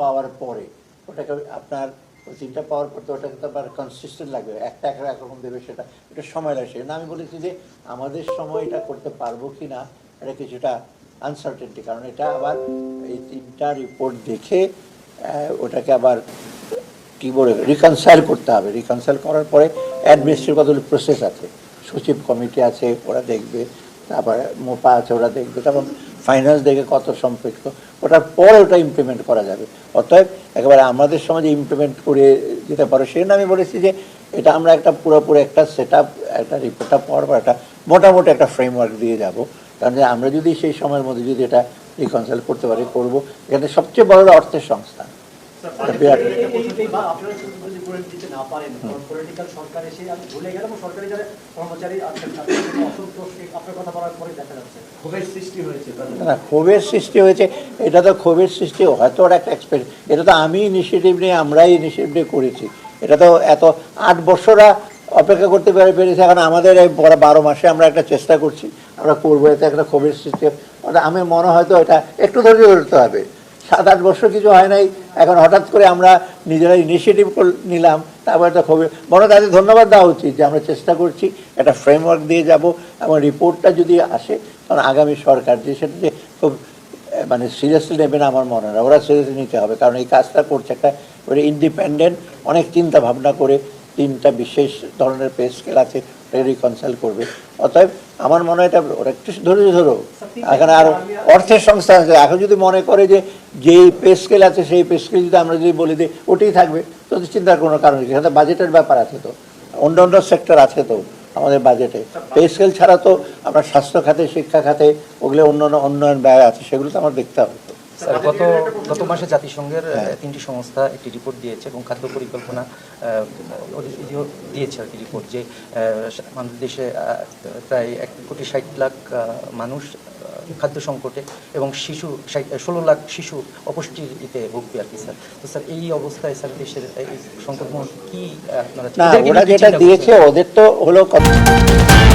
পাওয়ার পরে, ওটাকে আপনার তিনটা পাওয়ার পর তো ওটাকে তো আবার কনসিস্টেন্ট লাগবে, একটা একটা রকম দেবে সেটা এটা সময় লাগছে। না আমি বলেছি যে আমাদের সময় এটা করতে পারব কি না এটা কিছুটা আনসার্টেনটি কারণ এটা আবার এই তিনটা রিপোর্ট দেখে ওটাকে আবার কি বলে রিকনসাইল করতে হবে। রিকনসাইল করার পরে অ্যাডমিনিস্ট্রেটিভ কতগুলো প্রসেস আছে, সচিব কমিটি আছে, ওরা দেখবে, তারপরে মোপা আছে, ওরা দেখবে। তারপর ফাইন্যান্স দেখে কত সম্পৃক্ত, ওটার পর ওটা ইমপ্লিমেন্ট করা যাবে। অর্থাৎ একেবারে আমাদের সমাজে ইমপ্লিমেন্ট করে যেতে পারো, সেই আমি বলেছি যে এটা আমরা একটা পুরোপুরি একটা সেট আপ একটা রিপোর্টটা পাওয়ার পর একটা মোটামুটি একটা ফ্রেমওয়ার্ক দিয়ে যাব। কারণ আমরা যদি সেই সময়ের মধ্যে যদি এটা রিকনসাল্ট করতে পারি, করব, এখানে সবচেয়ে বড় অর্থের সংস্থান। না ক্ষোভের সৃষ্টি হয়েছে। না ক্ষোভের সৃষ্টি হয়েছে এটা তো ক্ষোভের সৃষ্টি হয়তো একটা এক্সপেরিয়েন্স এটা তো আমি ইনিশিয়েটিভ নিয়ে আমরাই ইনিশিয়েটিভ নিয়ে করেছি। এটা তো এত আট বছরা অপেক্ষা করতে পেরে পেরেছি এখন আমাদের এই বারো মাসে আমরা একটা চেষ্টা করছি আমরা করব এতে একটা ক্ষোভের সৃষ্টি আমি মনে হয়তো এটা একটু ধৈর্য ধরতে হবে। সাত আট বছর কিছু হয় নাই, এখন হঠাৎ করে আমরা নিজেরা ইনিশিয়েটিভ নিলাম, তারপর একটা ক্ষোভের বড় তাদের ধন্যবাদ দেওয়া উচিত যে আমরা চেষ্টা করছি, একটা ফ্রেমওয়ার্ক দিয়ে যাব এবং রিপোর্টটা যদি আসে, তখন আগামী সরকার যে সেটা যে খুব মানে সিরিয়াসলি নেবে না আমার মনে হয় ওরা সিরিয়াসলি নিতে হবে, কারণ এই কাজটা করছে একটা ইন্ডিপেন্ডেন্ট অনেক চিন্তা ভাবনা করে তিনটা বিশেষ ধরনের পে স্কেল আছে রিকনসাইল করবে, অতএব আমার মনে হয় এটা ওরা একটু ধৈর্য ধরো। এখানে আর অর্থের সংস্থা আছে। এখন যদি মনে করে যে, যেই পে স্কেল আছে, সেই পে স্কেল যদি আমরা যদি বলি দিই ওটাই থাকবে তো চিন্তার কোনো কারণ নেই। এখানে বাজেটের ব্যাপার আছে তো। অন্য অন্য সেক্টর আছে তো, আমাদের বাজেটে পে স্কেল ছাড়া তো আমরা স্বাস্থ্য খাতে, শিক্ষা খাতে, ওগুলো অন্য অন্য উন্নয়ন ব্যয় আছে, সেগুলো তো আমার দেখতে হবে। স্যার গত গত মাসে জাতিসংঘের তিনটি সংস্থা একটি রিপোর্ট দিয়েছে এবং খাদ্য পরিকল্পনা দিয়েছে আর কি রিপোর্ট যে আমাদের দেশে প্রায় এক কোটি ষাট লাখ মানুষ খাদ্য সংকটে এবং শিশু ষোলো লাখ শিশু অপুষ্টিতে ভুগবে আর কি স্যার। তো স্যার এই অবস্থায় স্যার দেশের এই সংকট কি আপনারা ওরা যেটা দিয়েছে ওদের তো হলো কত-